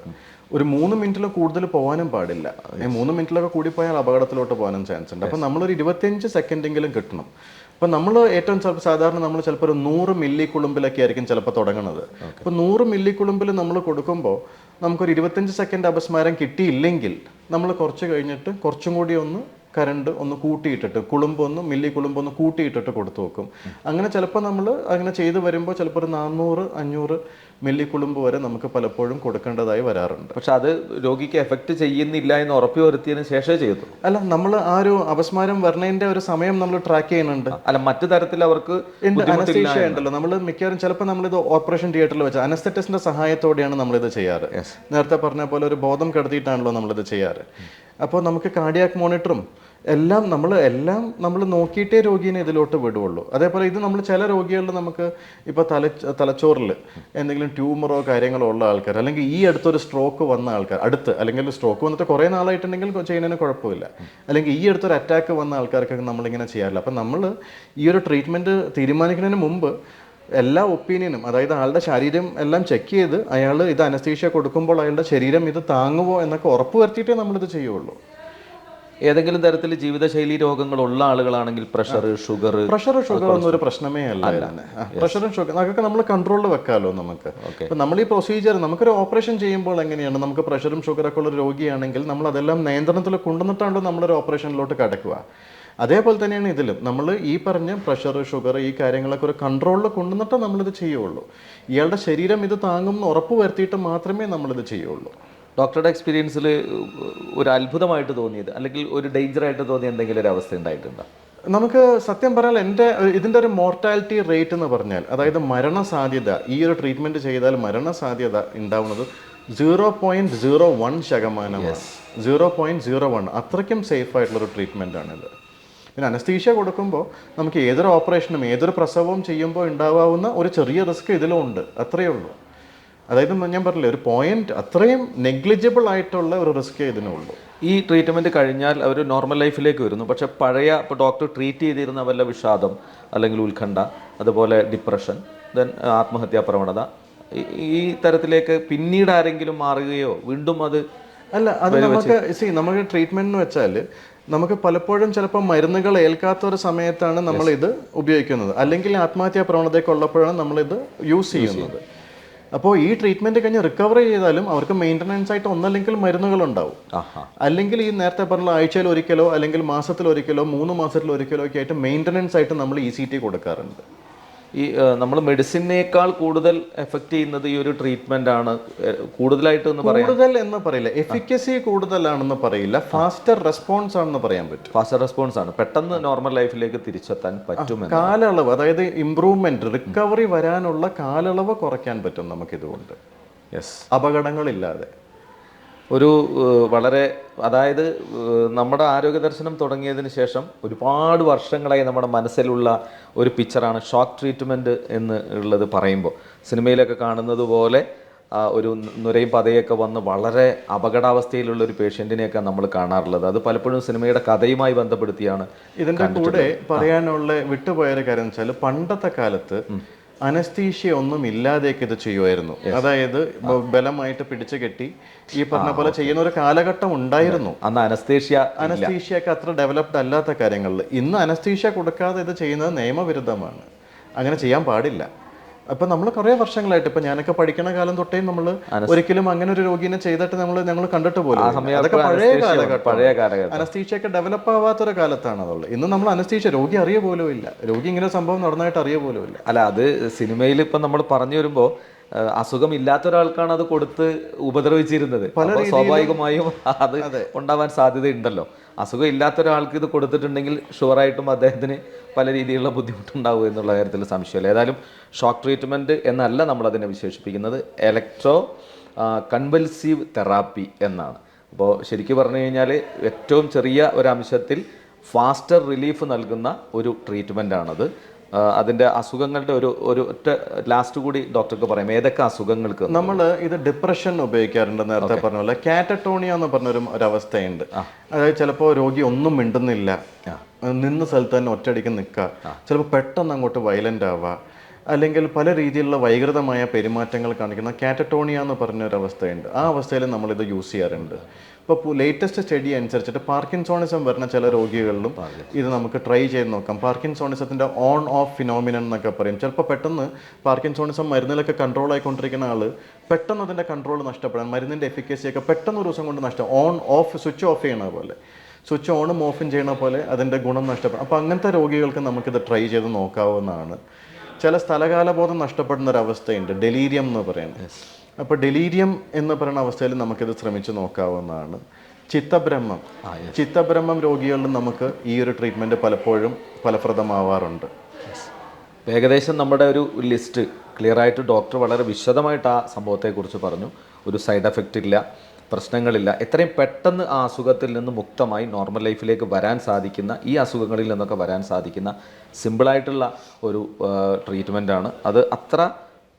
ഒരു മൂന്ന് മിനിറ്റിൽ കൂടുതൽ പോകാനും പാടില്ല. മൂന്ന് മിനിറ്റിലൊക്കെ കൂടി പോയാൽ അപകടത്തിലോട്ട് പോകാനും ചാൻസ് ഉണ്ട്. അപ്പം നമ്മളൊരു ഇരുപത്തിയഞ്ച് സെക്കൻഡെങ്കിലും കിട്ടണം. അപ്പം നമ്മൾ ഏറ്റവും ചിലപ്പോൾ സാധാരണ നമ്മൾ ചിലപ്പോൾ ഒരു നൂറ് മില്ലി കുളുമ്പിലൊക്കെ ആയിരിക്കും ചിലപ്പോൾ തുടങ്ങുന്നത് അപ്പോൾ നൂറ് മില്ലി കുളുമ്പിൽ നമ്മൾ കൊടുക്കുമ്പോൾ നമുക്കൊരു ഇരുപത്തഞ്ച് സെക്കൻഡ് അപസ്മാരം കിട്ടിയില്ലെങ്കിൽ നമ്മൾ കുറച്ച് കഴിഞ്ഞിട്ട് കുറച്ചും കൂടി ഒന്ന് കരണ്ട് ഒന്ന് കൂട്ടിയിട്ടിട്ട് കുളുമ്പൊന്ന് മില്ലി കുളുമ്പൊന്ന് കൂട്ടിയിട്ടിട്ട് കൊടുത്തു വെക്കും. അങ്ങനെ ചിലപ്പോൾ നമ്മൾ അങ്ങനെ ചെയ്തു വരുമ്പോൾ ചിലപ്പോൾ ഒരു നാനൂറ് അഞ്ഞൂറ് മില്ലി കുളുമ്പ് വരെ നമുക്ക് പലപ്പോഴും കൊടുക്കേണ്ടതായി വരാറുണ്ട്. പക്ഷെ അത് രോഗിക്ക് എഫക്റ്റ് ചെയ്യുന്നില്ല എന്ന് ഉറപ്പു വരുത്തിയതിന് ശേഷമേ ചെയ്തു അല്ല നമ്മൾ ആ ഒരു അപസ്മാരം വരണേന്റെ ഒരു സമയം നമ്മൾ ട്രാക്ക് ചെയ്യുന്നുണ്ട്. അല്ല മറ്റു തരത്തിൽ അവർക്ക് ഉണ്ടല്ലോ. നമ്മൾ മിക്കവാറും ചിലപ്പോൾ നമ്മളിത് ഓപ്പറേഷൻ തിയേറ്ററിൽ വെച്ച് അനസ്തറ്റിസ്റ്റിന്റെ സഹായത്തോടെയാണ് നമ്മളിത് ചെയ്യാറ്. നേരത്തെ പറഞ്ഞ പോലെ ഒരു ബോധം കടത്തിയിട്ടാണല്ലോ നമ്മളിത് ചെയ്യാറ്. അപ്പോൾ നമുക്ക് കാർഡിയാക് മോണിറ്ററും എല്ലാം നമ്മൾ എല്ലാം നമ്മൾ നോക്കിയിട്ടേ രോഗീനെ ഇതിലോട്ട് വിടുകയുള്ളൂ അതേപോലെ ഇത് നമ്മൾ ചില രോഗികളിൽ നമുക്ക് ഇപ്പോൾ തല തലച്ചോറിൽ എന്തെങ്കിലും ട്യൂമറോ കാര്യങ്ങളോ ഉള്ള ആൾക്കാർ അല്ലെങ്കിൽ ഈ അടുത്തൊരു സ്ട്രോക്ക് വന്ന ആൾക്കാർ അടുത്ത് അല്ലെങ്കിൽ സ്ട്രോക്ക് വന്നിട്ട് കുറേ നാളായിട്ടുണ്ടെങ്കിൽ ചെയ്യുന്നതിന് കുഴപ്പമില്ല. അല്ലെങ്കിൽ ഈ അടുത്തൊരു അറ്റാക്ക് വന്ന ആൾക്കാർക്കൊക്കെ നമ്മളിങ്ങനെ ചെയ്യാറില്ല. അപ്പം നമ്മൾ ഈ ഒരു ട്രീറ്റ്മെന്റ് തീരുമാനിക്കുന്നതിന് മുമ്പ് എല്ലാ ഒപ്പീനിയനും അതായത് ആളുടെ ശരീരം എല്ലാം ചെക്ക് ചെയ്ത് അയാൾ ഇത് അനസ്തീഷ്യ കൊടുക്കുമ്പോൾ അയാളുടെ ശരീരം ഇത് താങ്ങുമോ എന്നൊക്കെ ഉറപ്പ് വരുത്തിയിട്ടേ നമ്മളിത് ചെയ്യുള്ളൂ. ഏതെങ്കിലും തരത്തിൽ ജീവിതശൈലി രോഗങ്ങൾ ഉള്ള ആളുകളാണെങ്കിൽ പ്രഷർ ഷുഗർ പ്രഷർ ഷുഗർ ഒന്നും ഒരു പ്രശ്നമേ അല്ല പ്രഷറും ഷുഗർ അതൊക്കെ നമ്മൾ കൺട്രോളിൽ വെക്കാമല്ലോ നമുക്ക്. ഇപ്പം നമ്മൾ ഈ പ്രൊസീജിയർ നമുക്കൊരു ഓപ്പറേഷൻ ചെയ്യുമ്പോൾ എങ്ങനെയാണ് നമുക്ക് പ്രഷറും ഷുഗറൊക്കെ ഉള്ള രോഗിയാണെങ്കിൽ നമ്മൾ അതെല്ലാം നിയന്ത്രണത്തിൽ കൊണ്ടുവന്നിട്ടാണല്ലോ നമ്മളൊരു ഓപ്പറേഷനിലോട്ട് കടക്കുക അതേപോലെ തന്നെയാണ് ഇതിലും. നമ്മൾ ഈ പറഞ്ഞ പ്രഷർ ഷുഗർ ഈ കാര്യങ്ങളൊക്കെ ഒരു കൺട്രോളിൽ കൊണ്ടുവന്നിട്ടേ നമ്മളിത് ചെയ്യുള്ളൂ. ഇയാളുടെ ശരീരം ഇത് താങ്ങും എന്ന് ഉറപ്പ് വരുത്തിയിട്ട് മാത്രമേ നമ്മളിത് ചെയ്യുള്ളൂ. ഡോക്ടറുടെ എക്സ്പീരിയൻസിൽ ഒരു അത്ഭുതമായിട്ട് തോന്നിയത് അല്ലെങ്കിൽ ഒരു ഡേഞ്ചർ ആയിട്ട് തോന്നിയ എന്തെങ്കിലും ഒരു അവസ്ഥ ഉണ്ടായിട്ടുണ്ടോ? നമുക്ക് സത്യം പറഞ്ഞാൽ എന്റെ ഇതിന്റെ ഒരു മോർട്ടാലിറ്റി റേറ്റ് എന്ന് പറഞ്ഞാൽ അതായത് മരണസാധ്യത ഈ ഒരു ട്രീറ്റ്മെന്റ് ചെയ്താൽ മരണസാധ്യത ഉണ്ടാവുന്നത് സീറോ പോയിന്റ് സീറോ വൺ ശതമാനമാണ്. സീറോ പോയിന്റ് സീറോ വൺ അത്രയ്ക്കും സേഫ് ആയിട്ടുള്ളൊരു ട്രീറ്റ്മെന്റ് ആണിത്. പിന്നെ അനസ്തീഷ്യ കൊടുക്കുമ്പോൾ നമുക്ക് ഏതൊരു ഓപ്പറേഷനും ഏതൊരു പ്രസവവും ചെയ്യുമ്പോൾ ഉണ്ടാവാവുന്ന ഒരു ചെറിയ റിസ്ക് ഇതിലും ഉണ്ട് അത്രയേ ഉള്ളൂ. അതായത് ഞാൻ പറഞ്ഞില്ലേ ഒരു പോയിന്റ് അത്രയും നെഗ്ലിജിബിൾ ആയിട്ടുള്ള ഒരു റിസ്ക് ഇതിനുള്ളൂ. ഈ ട്രീറ്റ്മെന്റ് കഴിഞ്ഞാൽ അവർ നോർമൽ ലൈഫിലേക്ക് വരുന്നു. പക്ഷെ പഴയ ഇപ്പോൾ ഡോക്ടർ ട്രീറ്റ് ചെയ്തിരുന്ന വല്ല വിഷാദം അല്ലെങ്കിൽ ഉത്കണ്ഠ അതുപോലെ ഡിപ്രഷൻ ദെൻ ആത്മഹത്യാ പ്രവണത ഈ- തരത്തിലേക്ക് പിന്നീട് ആരെങ്കിലും മാറുകയോ വീണ്ടും അത് അല്ല അത് നമുക്ക് സി നമുക്ക് ട്രീറ്റ്മെന്റ് എന്ന് വെച്ചാൽ നമുക്ക് പലപ്പോഴും ചിലപ്പോൾ മരുന്നുകൾ ഏൽക്കാത്ത ഒരു സമയത്താണ് നമ്മൾ ഇത് ഉപയോഗിക്കുന്നത്. അല്ലെങ്കിൽ ആത്മഹത്യാ പ്രവണതയൊക്കെ ഉള്ളപ്പോഴാണ് നമ്മളിത് യൂസ് ചെയ്യുന്നത്. അപ്പോൾ ഈ ട്രീറ്റ്മെന്റ് കഴിഞ്ഞ് റിക്കവർ ചെയ്താലും അവർക്ക് മെയിന്റനൻസ് ആയിട്ട് ഒന്നല്ലെങ്കിൽ മരുന്നുകൾ ഉണ്ടാവും അല്ലെങ്കിൽ ഈ നേരത്തെ പറഞ്ഞ ആഴ്ചയിൽ ഒരിക്കലോ അല്ലെങ്കിൽ മാസത്തിൽ ഒരിക്കലോ മൂന്ന് മാസത്തിൽ ഒരിക്കലോ ഒക്കെ ആയിട്ട് മെയിന്റനൻസ് ആയിട്ട് നമ്മൾ ഇ സി ടി കൊടുക്കാറുണ്ട്. ഈ നമ്മൾ മെഡിസിനേക്കാൾ കൂടുതൽ എഫക്റ്റ് ചെയ്യുന്നത് ഈ ഒരു ട്രീറ്റ്മെന്റ് ആണ്. കൂടുതലായിട്ട് എന്ന് പറയാം. കൂടുതൽ എന്ന് പറയില്ല. എഫിക്കസി കൂടുതലാണെന്ന് പറയില്ല. ഫാസ്റ്റർ റെസ്പോൺസ് ആണെന്ന് പറയാൻ പറ്റും. ഫാസ്റ്റർ റെസ്പോൺസ് ആണ്. പെട്ടെന്ന് നോർമൽ ലൈഫിലേക്ക് തിരിച്ചെത്താൻ പറ്റും കാലയളവ് അതായത് ഇംപ്രൂവ്മെന്റ് റിക്കവറി വരാനുള്ള കാലയളവ് കുറയ്ക്കാൻ പറ്റും നമുക്കിതുകൊണ്ട്. യെസ് അപകടങ്ങളില്ലാതെ. ഒരു വളരെ അതായത് നമ്മുടെ ആരോഗ്യ ദർശനം തുടങ്ങിയതിന് ശേഷം ഒരുപാട് വർഷങ്ങളായി നമ്മുടെ മനസ്സിലുള്ള ഒരു പിക്ചറാണ് ഷോക്ക് ട്രീറ്റ്മെന്റ് എന്ന് ഉള്ളത് പറയുമ്പോൾ. സിനിമയിലൊക്കെ കാണുന്നത് പോലെ ഒരു നുരയും പതയൊക്കെ വന്ന് വളരെ അപകടാവസ്ഥയിലുള്ള ഒരു പേഷ്യന്റിനെയൊക്കെ നമ്മൾ കാണാറുള്ളത്. അത് പലപ്പോഴും സിനിമയുടെ കഥയുമായി ബന്ധപ്പെടുത്തിയാണ് ഇതിന്റെ കൂടെ പറയാനുള്ള വിട്ടുപോയ ഒരു കാര്യം വെച്ചാൽ പണ്ടത്തെ കാലത്ത് അനസ്തീഷ്യ ഒന്നും ഇല്ലാതെയൊക്കെ ഇത് ചെയ്യുമായിരുന്നു. അതായത് ബലമായിട്ട് പിടിച്ചു കെട്ടി ഈ പറഞ്ഞ പോലെ ചെയ്യുന്ന ഒരു കാലഘട്ടം ഉണ്ടായിരുന്നു. അന്ന് അനസ്തീഷ്യ അനസ്തീഷ്യ ഒക്കെ അത്ര ഡെവലപ്ഡ് അല്ലാത്ത കാര്യങ്ങളിൽ. ഇന്ന് അനസ്തീഷ്യ കൊടുക്കാതെ ഇത് ചെയ്യുന്നത് നിയമവിരുദ്ധമാണ്. അങ്ങനെ ചെയ്യാൻ പാടില്ല. അപ്പൊ നമ്മൾ കുറെ വർഷങ്ങളായിട്ട് ഇപ്പൊ ഞാനൊക്കെ പഠിക്കണ കാലം തൊട്ടേ നമ്മൾ ഒരിക്കലും അങ്ങനെ ഒരു രോഗിനെ ചെയ്തിട്ട് നമ്മൾ ഞങ്ങൾ കണ്ടിട്ട് പോലും. അതൊക്കെ പഴയ കാലഘട്ടം. അനസ്തീഷ്യ ഒക്കെ ഡെവലപ്പ് ആവാത്തൊരു കാലത്താണ് അതുള്ളത് ഇന്ന് നമ്മൾ അനസ്തീഷ്യ രോഗി അറിയ പോലും ഇല്ല. രോഗി ഇങ്ങനെ സംഭവം നടന്നതായിട്ട് അറിയ പോലും ഇല്ല. അല്ല അത് സിനിമയിൽ ഇപ്പൊ നമ്മൾ പറഞ്ഞു വരുമ്പോൾ അസുഖം ഇല്ലാത്ത ഒരാൾക്കാണ് അത് കൊടുത്ത് ഉപദ്രവിച്ചിരുന്നത്. സ്വാഭാവികമായും അത് ഉണ്ടാവാൻ സാധ്യതയുണ്ടല്ലോ. അസുഖം ഇല്ലാത്ത ഒരാൾക്ക് ഇത് കൊടുത്തിട്ടുണ്ടെങ്കിൽ ഷുവറായിട്ടും അദ്ദേഹത്തിന് പല രീതിയിലുള്ള ബുദ്ധിമുട്ടുണ്ടാവും എന്നുള്ള കാര്യത്തിൽ സംശയമില്ല. ഏതായാലും ഷോക്ക് ട്രീറ്റ്മെന്റ് എന്നല്ല നമ്മളതിനെ വിശേഷിപ്പിക്കുന്നത്. എലക്ട്രോ കൺവൽസീവ് തെറാപ്പി എന്നാണ്. അപ്പോൾ ശരിക്കും പറഞ്ഞു കഴിഞ്ഞാൽ ഏറ്റവും ചെറിയ ഒരു അംശത്തിൽ ഫാസ്റ്റർ റിലീഫ് നൽകുന്ന ഒരു ട്രീറ്റ്മെന്റ് ആണത് അതിന്റെ അസുഖങ്ങളുടെ ഒരു ഒരു ഒറ്റ ലാസ്റ്റ് കൂടി ഡോക്ടർക്ക് പറയാം. ഏതൊക്കെ അസുഖങ്ങൾക്ക് നമ്മൾ ഇത് ഡിപ്രഷൻ ഉപയോഗിക്കാറുണ്ട് നേരത്തെ പറഞ്ഞ പോലെ. കാറ്റട്ടോണിയ എന്ന് പറഞ്ഞൊരു ഒരവസ്ഥയുണ്ട്. അതായത് ചിലപ്പോൾ രോഗി ഒന്നും മിണ്ടുന്നില്ല. നിന്ന സ്ഥലത്ത് തന്നെ ഒറ്റയടിക്ക് നിൽക്കുക. ചിലപ്പോൾ പെട്ടെന്ന് അങ്ങോട്ട് വയലന്റ് ആവുക. അല്ലെങ്കിൽ പല രീതിയിലുള്ള വൈകൃതമായ പെരുമാറ്റങ്ങൾ കാണിക്കുന്ന കാറ്റട്ടോണിയ എന്ന് പറഞ്ഞ ഒരു അവസ്ഥയുണ്ട് ആ അവസ്ഥയിൽ നമ്മളിത് യൂസ് ചെയ്യാറുണ്ട്. ഇപ്പോൾ ലേറ്റസ്റ്റ് സ്റ്റഡി അനുസരിച്ചിട്ട് പാർക്കിൻസോണിസം വരുന്ന ചില രോഗികളിലും ഇത് നമുക്ക് ട്രൈ ചെയ്ത് നോക്കാം. പാർക്കിൻസോണിസത്തിന്റെ ഓൺ ഓഫ് ഫിനോമിനൻ എന്നൊക്കെ പറയും. ചിലപ്പോൾ പെട്ടെന്ന് പാർക്കിൻസോണിസം മരുന്നിലൊക്കെ കൺട്രോൾ ആയിക്കൊണ്ടിരിക്കുന്ന ആൾ പെട്ടെന്ന് അതിന്റെ കൺട്രോൾ നഷ്ടപ്പെടാൻ മരുന്നിന്റെ എഫിക്കസിയൊക്കെ പെട്ടെന്ന് ഒരു ദിവസം കൊണ്ട് നഷ്ടം ഓൺ ഓഫ് സ്വിച്ച് ഓഫ് ചെയ്യണ പോലെ. സ്വിച്ച് ഓണും ഓഫും ചെയ്യണ പോലെ അതിന്റെ ഗുണം നഷ്ടപ്പെടും. അപ്പോൾ അങ്ങനത്തെ രോഗികൾക്ക് നമുക്കിത് ട്രൈ ചെയ്ത് നോക്കാവുന്നതാണ്. ചില സ്ഥലകാലബോധം നഷ്ടപ്പെടുന്ന ഒരു അവസ്ഥയുണ്ട്. ഡെലീരിയം എന്ന് പറയുന്നത്. അപ്പോൾ ഡെലീരിയം എന്ന് പറയുന്ന അവസ്ഥയിൽ നമുക്കിത് ശ്രമിച്ചു നോക്കാവുന്നതാണ്. ചിത്തബ്രഹ്മം. ചിത്തബ്രഹ്മം രോഗികളിലും നമുക്ക് ഈ ഒരു ട്രീറ്റ്മെന്റ് പലപ്പോഴും ഫലപ്രദമാവാറുണ്ട്. ഏകദേശം നമ്മുടെ ഒരു ലിസ്റ്റ് ക്ലിയർ ആയിട്ട് ഡോക്ടർ വളരെ വിശദമായിട്ട് ആ സംഭവത്തെക്കുറിച്ച് പറഞ്ഞു. ഒരു സൈഡ് എഫക്റ്റ് ഇല്ല പ്രശ്നങ്ങളില്ല. എത്രയും പെട്ടെന്ന് ആ അസുഖത്തിൽ നിന്ന് മുക്തമായി നോർമൽ ലൈഫിലേക്ക് വരാൻ സാധിക്കുന്ന ഈ അസുഖങ്ങളിൽ നിന്നൊക്കെ വരാൻ സാധിക്കുന്ന സിമ്പിളായിട്ടുള്ള ഒരു ട്രീറ്റ്മെന്റാണ് അത് അത്ര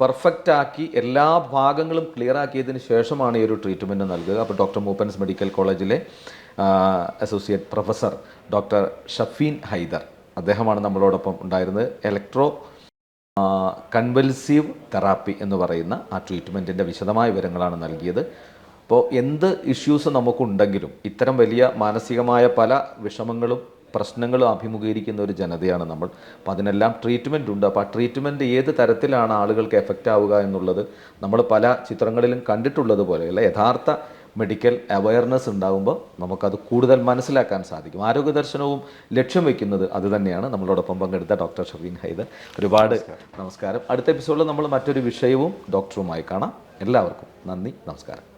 പെർഫെക്റ്റ് ആക്കി എല്ലാ ഭാഗങ്ങളും ക്ലിയർ ആക്കിയതിന് ശേഷമാണ് ഈ ഒരു ട്രീറ്റ്മെന്റ് നൽകുക. അപ്പോൾ ഡോക്ടർ മൂപ്പൻസ് മെഡിക്കൽ കോളേജിലെ associate professor doctor Shafeen Haider അദ്ദേഹമാണ് നമ്മളോടൊപ്പം ഉണ്ടായിരുന്നത്. ഇലക്ട്രോ കൺവൽസീവ് തെറാപ്പി എന്ന് പറയുന്ന ആ ട്രീറ്റ്മെന്റിന്റെ വിശദമായ വിവരങ്ങളാണ് നൽകിയത്. അപ്പോൾ എന്ത് ഇഷ്യൂസ് നമുക്കുണ്ടെങ്കിലും ഇത്തരം വലിയ മാനസികമായ പല വിഷമങ്ങളും പ്രശ്നങ്ങളും അഭിമുഖീകരിക്കുന്ന ഒരു ജനതയാണ് നമ്മൾ. അപ്പോൾ അതിനെല്ലാം ട്രീറ്റ്മെന്റ് ഉണ്ട്. അപ്പോൾ ആ ട്രീറ്റ്മെന്റ് ഏത് തരത്തിലാണ് ആളുകൾക്ക് എഫക്റ്റ് ആവുക എന്നുള്ളത് നമ്മൾ പല ചിത്രങ്ങളിലും കണ്ടിട്ടുള്ളത് പോലെയല്ല യഥാർത്ഥ മെഡിക്കൽ അവയർനെസ് ഉണ്ടാകുമ്പോൾ നമുക്കത് കൂടുതൽ മനസ്സിലാക്കാൻ സാധിക്കും. ആരോഗ്യ ദർശനവും ലക്ഷ്യം വെക്കുന്നത് അത് തന്നെയാണ്. നമ്മളോടൊപ്പം പങ്കെടുത്ത ഡോക്ടർ ഷബീൻ ഹൈദർ. ഒരുപാട് നമസ്കാരം. അടുത്ത എപ്പിസോഡിൽ നമ്മൾ മറ്റൊരു വിഷയവും ഡോക്ടറുമായി കാണാം. എല്ലാവർക്കും നന്ദി നമസ്കാരം.